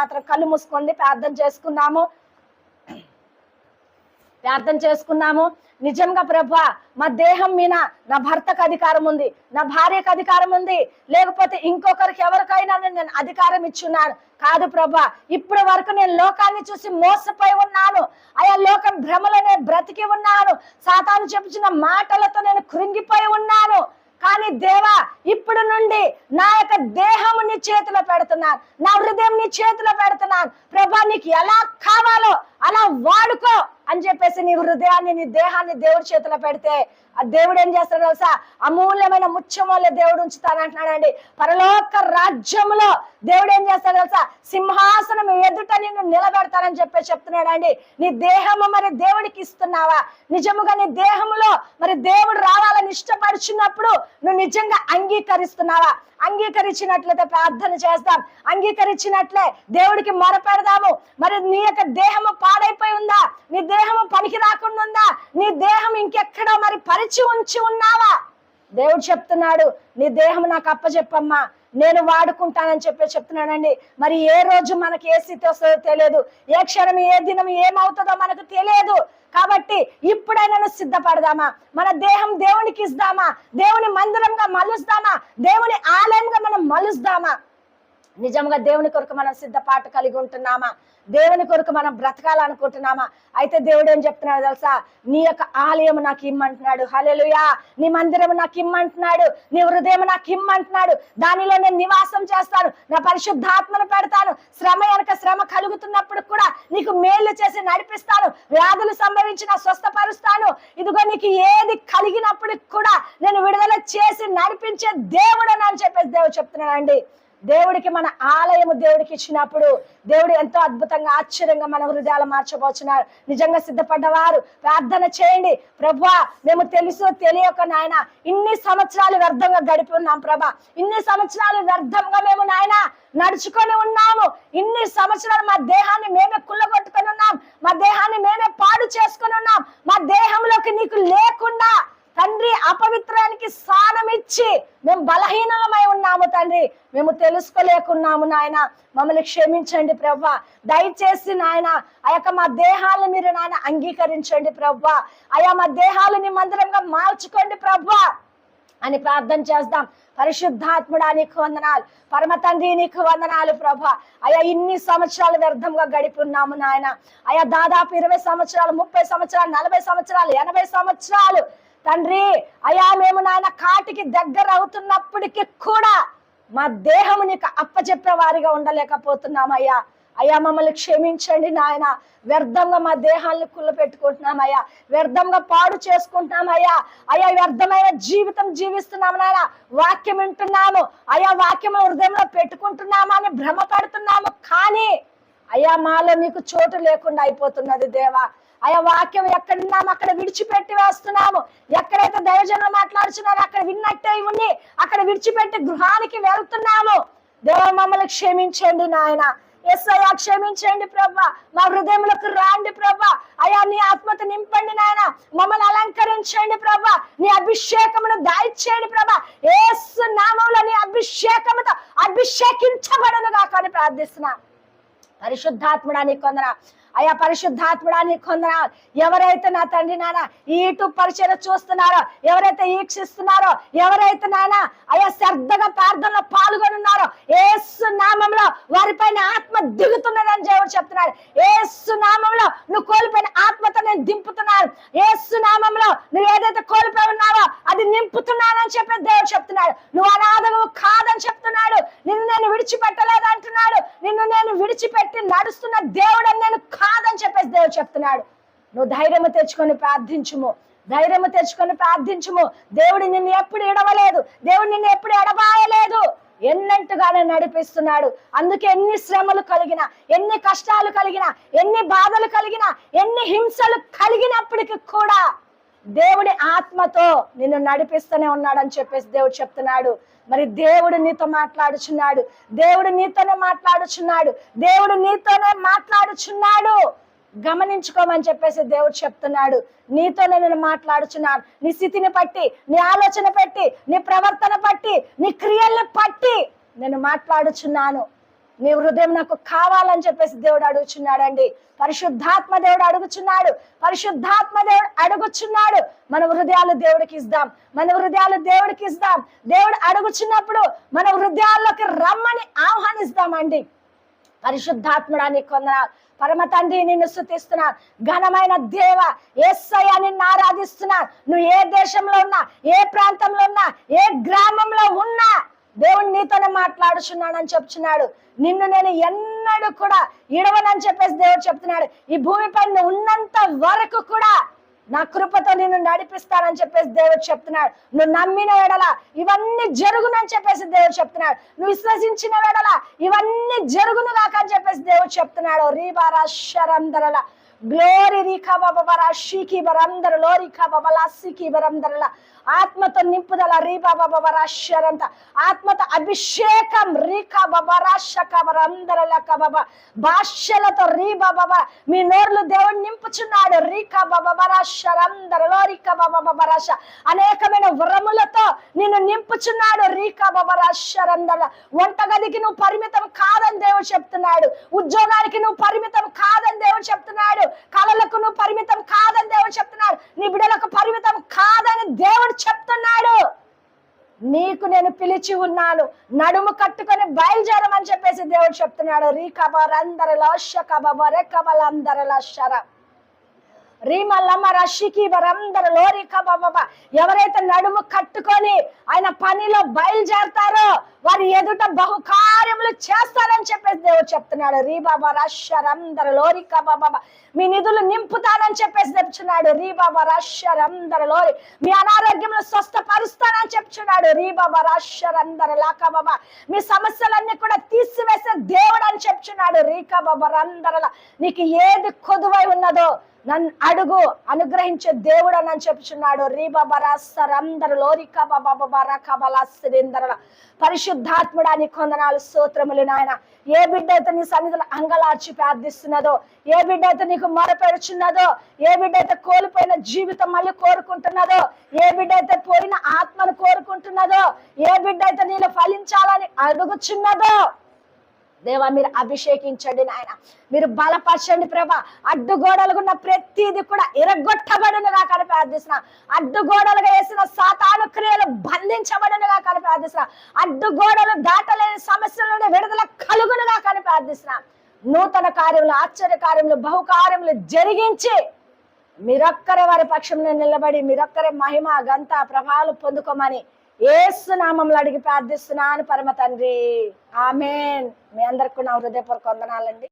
మాత్రం కళ్ళు మూసుకోండి ప్రార్థన చేసుకున్నాము. ప్రార్థన చేసుకున్నాము. నిజంగా ప్రభా మా దేహం మీద నా భర్తకు అధికారం ఉంది నా భార్యకు అధికారం ఉంది. లేకపోతే ఇంకొకరికి ఎవరికైనా నేను అధికారం ఇచ్చున్నాను. కాదు ప్రభా ఇప్పటి వరకు నేను లోకాన్ని చూసి మోసపోయి ఉన్నాను. ఆయా లోకం భ్రమలో నేను బ్రతికి ఉన్నాను. సాతాను చెప్పుచున్న మాటలతో నేను కృంగిపోయి ఉన్నాను. కానీ దేవా ఇప్పుడు నుండి నా యొక్క దేహము నీ చేతిలో పెడుతున్నాను. నా హృదయం నీ చేతిలో పెడుతున్నాను. ప్రభా నీకు ఎలా కావాలో అలా వాడుకో. అని చెప్పేసి నీ హృదయాన్ని నీ దేహాన్ని దేవుడి చేతిలో పెడితే ఆ దేవుడు ఏం చేస్తాడు తెలుసా? అమూల్యమైన ముత్యమూల్య దేవుడు ఉంచుతానంటున్నాడండి. పరలోక రాజ్యములో దేవుడు ఏం చేస్తాడు తెలుసా? సింహాసనం ఎదుట నిన్ను నిలబెడతానని చెప్పి చెప్తున్నాడండి. నీ దేహము మరి దేవుడికి ఇస్తున్నావా? నిజముగా నీ దేహములో మరి దేవుడు రావాలని ఇష్టపడుచున్నప్పుడు నువ్వు నిజంగా అంగీకరిస్తున్నావా? అంగీకరించినట్లయితే ప్రార్థన చేస్తాం. అంగీకరించినట్లే దేవుడికి మొరపెడదాము. మరి నీ యొక్క దేహము పాడైపోయి ఉందా? నీ దేహము పనికి రాకుండా ఉందా? నీ దేహం ఇంకెక్కడో మరి పరిచి ఉంచి ఉన్నావా? దేవుడు చెప్తున్నాడు నీ దేహం నాకు అప్పచెప్పమ్మా. నేను వాడుకుంటానని చెప్పి చెప్తున్నానండి. మరి ఏ రోజు మనకి ఏ స్థితి వస్తుందో తెలియదు. ఏ క్షణం ఏ దినం ఏమవుతుందో మనకు తెలియదు. కాబట్టి ఇప్పుడైనా సిద్ధపడదామా? మన దేహం దేవునికి ఇస్తామా? దేవుని మందిరంగా మలుస్తామా? దేవుని ఆలయంగా మనం మలుస్తామా? నిజంగా దేవుని కొరకు మనం సిద్ధపాటు కలిగి ఉంటున్నామా? దేవుని కొరకు మనం బ్రతకాలనుకుంటున్నామా? అయితే దేవుడు ఏం చెప్తున్నాడు తెలుసా? నీ యొక్క ఆలయం నాకు ఇమ్మంటున్నాడు. హలెలుయా నీ మందిరం నాకు ఇమ్మంటున్నాడు. నీ హృదయం నాకు ఇమ్మంటున్నాడు. దానిలో నేను నివాసం చేస్తాను. నా పరిశుద్ధాత్మను పెడతాను. శ్రమ వెనక శ్రమ కలుగుతున్నప్పుడు కూడా నీకు మేలు చేసి నడిపిస్తాను. వ్యాధులు సంభవించిన స్వస్థపరుస్తాను. ఇదిగో నీకు ఏది కలిగినప్పటికి కూడా నేను విడుదల చేసి నడిపించే దేవుడు అని చెప్పేసి దేవుడు చెప్తున్నాడండి. దేవుడికి మన ఆలయము దేవుడికి ఇచ్చినప్పుడు దేవుడు ఎంతో అద్భుతంగా ఆశ్చర్యంగా మన హృదయాలు మార్చబోచున్నారు. నిజంగా సిద్ధపడ్డవారు ప్రార్థన చేయండి. ప్రభా మేము తెలుసు తెలియక నాయన ఇన్ని సంవత్సరాలు వ్యర్థంగా గడిపి ఉన్నాం ప్రభా. ఇన్ని సంవత్సరాలు వ్యర్థంగా మేము నాయన నడుచుకొని ఉన్నాము. ఇన్ని సంవత్సరాలు మా దేహాన్ని మేమే కుళ్ళగొట్టుకొని ఉన్నాం. మా దేహాన్ని మేమే పాడు చేసుకొని ఉన్నాం. మా దేహంలోకి నీకు లేకుండా తండ్రి అపవిత్రానికి స్థానం ఇచ్చి మేము బలహీనమై ఉన్నాము తండ్రి. మేము తెలుసుకోలేకున్నాము నాయన. మమ్మల్ని క్షమించండి ప్రవ్వ. దయచేసి నాయన ఆ యొక్క మా దేహాలను మీరు నాయన అంగీకరించండి ప్రవ్వ. అయా మా దేహాలని మందిరంగా మార్చుకోండి ప్రవ్వ అని ప్రార్థన చేద్దాం పరిశుద్ధాత్ముడా నీకు వందనాలు. పరమ తండ్రి నీకు వందనాలు ప్రభా అయా ఇన్ని సంవత్సరాలు వ్యర్థంగా గడిపి ఉన్నాము నాయన. అయా దాదాపు ఇరవై సంవత్సరాలు ముప్పై సంవత్సరాలు నలభై సంవత్సరాలు ఎనభై సంవత్సరాలు తండ్రి అయా మేము నాయన కాటికి దగ్గర అవుతున్నప్పటికీ కూడా మా దేహము నీకు అప్పచెప్పే వారిగా ఉండలేకపోతున్నామయ్యా. అయ్యా మమ్మల్ని క్షమించండి నాయన. వ్యర్థంగా మా దేహాన్ని కుళ్ళ పెట్టుకుంటున్నామయ్యా వ్యర్థంగా పాడు చేసుకుంటున్నామయ్యా. అయ్యా వ్యర్థమైన జీవితం జీవిస్తున్నాము నాయన. వాక్యం వింటున్నాము. అయ్యా వాక్యం హృదయంలో పెట్టుకుంటున్నామా అని భ్రమపడుతున్నాము. కానీ అయ్యా మాలో నీకు చోటు లేకుండా అయిపోతున్నది దేవా. అయ్యా వాక్యం ఎక్కడున్నాము అక్కడ విడిచిపెట్టి వేస్తున్నాము. ఎక్కడైతే దైవజనులు మాట్లాడుతున్నారో అక్కడ విన్నట్టే ఉండి అక్కడ విడిచిపెట్టి గృహానికి వెళ్తున్నాము. దేవ మమ్మల్ని క్షమించండి నాయన. ఎస్ క్షమించండి ప్రభా. మా హృదయములకు రాండి ప్రభా. అయ్యా నీ ఆత్మత నింపండి నాయన. మమ్మల్ని అలంకరించండి ప్రభా. నీ అభిషేకమును దాయిచేయండి ప్రభా. ఏసు నామంలో నీ అభిషేకముతో అభిషేకించబడను కాకని ప్రార్థిస్తున్నాను పరిశుద్ధాత్ముడా నీ కొందన అయా పరిశుద్ధాత్ముడా నీ ఎవరైతే నా తండ్రి నాన్న ఇటు పరిచయం చూస్తున్నారో ఎవరైతే ఈక్షిస్తున్నారో ఎవరైతే నాన్న అయా శ్రద్ధగా ప్రార్థనలో పాల్గొనున్నారో ఏసు నామంలో వారిపైన ఆత్మ దిగుతున్నదని దేవుడు చెప్తున్నాడు. ఏసు నామంలో నువ్వు కోల్పోయిన ఆత్మతో నేను దింపుతున్నాను. ఏసు నామంలో నువ్వు ఏదైతే కోల్పోయి ఉన్నావో అది నింపుతున్నానని చెప్పి దేవుడు చెప్తున్నాడు. నువ్వు అనాథము కాదని చెప్తున్నాడు. నిన్ను నేను విడిచిపెట్టలేదు అంటున్నాడు. విడిచిపెట్టి నడుస్తున్న దేవుడు నేను కాదని చెప్పేసి దేవుడు చెప్తున్నాడు. నువ్వు ధైర్యము తెచ్చుకొని ప్రార్థించుము. ధైర్యము తెచ్చుకొని ప్రార్థించుము. దేవుడు నిన్ను ఎప్పుడు ఎడవలేదు దేవుడు నిన్ను ఎప్పుడు ఎడబాయలేదు. ఎన్నట్టుగానే నడిపిస్తున్నాడు. అందుకే ఎన్ని శ్రమలు కలిగిన ఎన్ని కష్టాలు కలిగిన ఎన్ని బాధలు కలిగిన ఎన్ని హింసలు కలిగినప్పటికీ కూడా దేవుడి ఆత్మతో నిన్ను నడిపిస్తూనే ఉన్నాడని చెప్పేసి దేవుడు చెప్తున్నాడు. మరి దేవుడు నీతో మాట్లాడుచున్నాడు. దేవుడు నీతోనే మాట్లాడుచున్నాడు. దేవుడు నీతోనే మాట్లాడుచున్నాడు. గమనించుకోమని చెప్పేసి దేవుడు చెప్తున్నాడు. నీతోనే నేను మాట్లాడుచున్నాను. నీ స్థితిని బట్టి నీ ఆలోచన పెట్టి నీ ప్రవర్తన బట్టి నీ క్రియల్ని పట్టి నేను మాట్లాడుచున్నాను. నీ హృదయం నాకు కావాలని చెప్పేసి దేవుడు అడుగుచున్నాడండి. పరిశుద్ధాత్మ దేవుడు అడుగుచున్నాడు. పరిశుద్ధాత్మ దేవుడు అడుగుచున్నాడు. మన హృదయాలు దేవుడికి ఇద్దాం మన హృదయాలు దేవుడికి ఇద్దాం దేవుడు అడుగుచున్నప్పుడు మన హృదయాల్లోకి రమ్మని ఆహ్వానిస్తామండి. పరిశుద్ధాత్ముడాన్ని కొందనాలు పరమ తండ్రి నిన్ను స్థుతిస్తున్నా ఘనమైన దేవ ఏసయ్య నిన్ను ఆరాధిస్తున్నా. నువ్వు ఏ దేశంలో ఉన్నా ఏ ప్రాంతంలో ఉన్నా ఏ గ్రామంలో ఉన్నా దేవుడు నీతోనే మాట్లాడుచున్నాడని చెప్తున్నాడు. నిన్ను నేను ఎన్నడూ కూడా ఇడవనని చెప్పేసి దేవుడు చెప్తున్నాడు. ఈ భూమిపై ఉన్నంత వరకు కూడా నా కృపతో నిన్ను నడిపిస్తానని చెప్పేసి దేవుడు చెప్తున్నాడు. నువ్వు నమ్మిన వేడల ఇవన్నీ జరుగునని చెప్పేసి దేవుడు చెప్తున్నాడు. నువ్వు విశ్వసించిన వేడల ఇవన్నీ జరుగును కాక అని చెప్పేసి దేవుడు చెప్తున్నాడు. రీబారా శరంధరల గ్లోరీ రీఖా బాబా షీకి బరందర లోరిఖా బాబా లాస్సీకి బరందరల. ఆత్మతో నింపుదల రీబా బాబా రాశ్యరంత ఆత్మతో అభిషేకం రీకా బాబా రాశక బరందరల బాబా. భాష్యలతో రీబా బాబా మీ నోర్లు దేవుడు నింపుచున్నాడు. రీకా బాబా రాశరందర రీకా బాబా బాబా రాశ అనేకమైన వ్రములతో నిన్ను నింపుచున్నాడు రీకా బాబా రాశరందర వంటగదికి నువ్వు పరిమితం కాదని దేవుడు చెప్తున్నాడు. ఉద్యోగానికి నువ్వు పరిమితం కాదని దేవుడు చెప్తున్నాడు. కళలకు నువ్వు పరిమితం కాదని దేవుడు చెప్తున్నాడు నీ బిడ్డలకు పరిమితం కాదని దేవుడు చెప్తున్నాడు నీకు నేను పిలిచి ఉన్నాను. నడుము కట్టుకొని బయలుదేరమని చెప్పేసి దేవుడు చెప్తున్నాడు. రీ కబర్ కబరందర లక్ష కబరే లాషరా రీమల్లమ్మ రషికి వారందరూ లోరిక బాబా ఎవరైతే నడుము కట్టుకొని ఆయన పనిలో బయలుదేరతారో వారి ఎదుట బహుకార్యములు చేస్తారని చెప్పేసి దేవుడు చెప్తున్నాడు. రీ బాబా రషరందరు లోరిక బాబా మీ నిధులు నింపుతానని చెప్పేసి చెప్తున్నాడు. రీ బాబా రషరందరు లోరి. మీ అనారోగ్యములు స్వస్థపరుస్తానని చెప్తున్నాడు. రీ బాబా రషరందరు లాక బాబా మీ సమస్యలన్నీ కూడా తీసివేసే దేవుడు అని చెప్తున్నాడు. రీకా బాబా రందరల నీకు ఏది కొదువై ఉన్నదో నన్ను అడుగు అనుగ్రహించే దేవుడు అని చెప్తున్నాడు రీబాబరాసరందరు లోరికా బాబా కబలాసిరిందర పరిశుద్ధాత్ముడా నీ కొందనాలు సూత్రములు నాయన. ఏ బిడ్డ అయితే నీ సన్నిధిలో అంగలార్చి ప్రార్థిస్తున్నదో ఏ బిడ్డ అయితే నీకు మొరపెడుచున్నదో ఏ బిడ్డ అయితే కోల్పోయిన జీవితం మళ్ళీ కోరుకుంటున్నదో ఏ బిడ్డ అయితే పోయిన ఆత్మను కోరుకుంటున్నదో ఏ బిడ్డ అయితే నీళ్ళు ఫలించాలని అడుగుచున్నదో దేవా మీరు అభిషేకించండి నాయన. మీరు బలపరచండి ప్రభా. అడ్డుగోడలుగున్న ప్రతిది కూడా ఇరగొట్టబడినగా కానీ ప్రార్థిస్తున్నా. అడ్డుగోడలుగా వేసిన సాతాను క్రియలు బంధించబడునుగా కానీ ప్రార్థిస్తున్నా. అడ్డుగోడలు దాటలేని సమస్యల నుండి విడుదల కలుగునుగా కానీ ప్రార్థిస్తున్నా. నూతన కార్యములు ఆశ్చర్య కార్యములు బహుకార్యములు జరిగించి మీరొక్కరే వారి పక్షంలో నిలబడి మీరొక్కరే మహిమ గంత ప్రభావాలు పొందుకోమని ఏసు నామంలో అడిగి ప్రార్థిస్తున్నాను పరమ తండ్రి. ఆమెన్. మీ అందరికి నా హృదయపూర్వక వందనాలండి.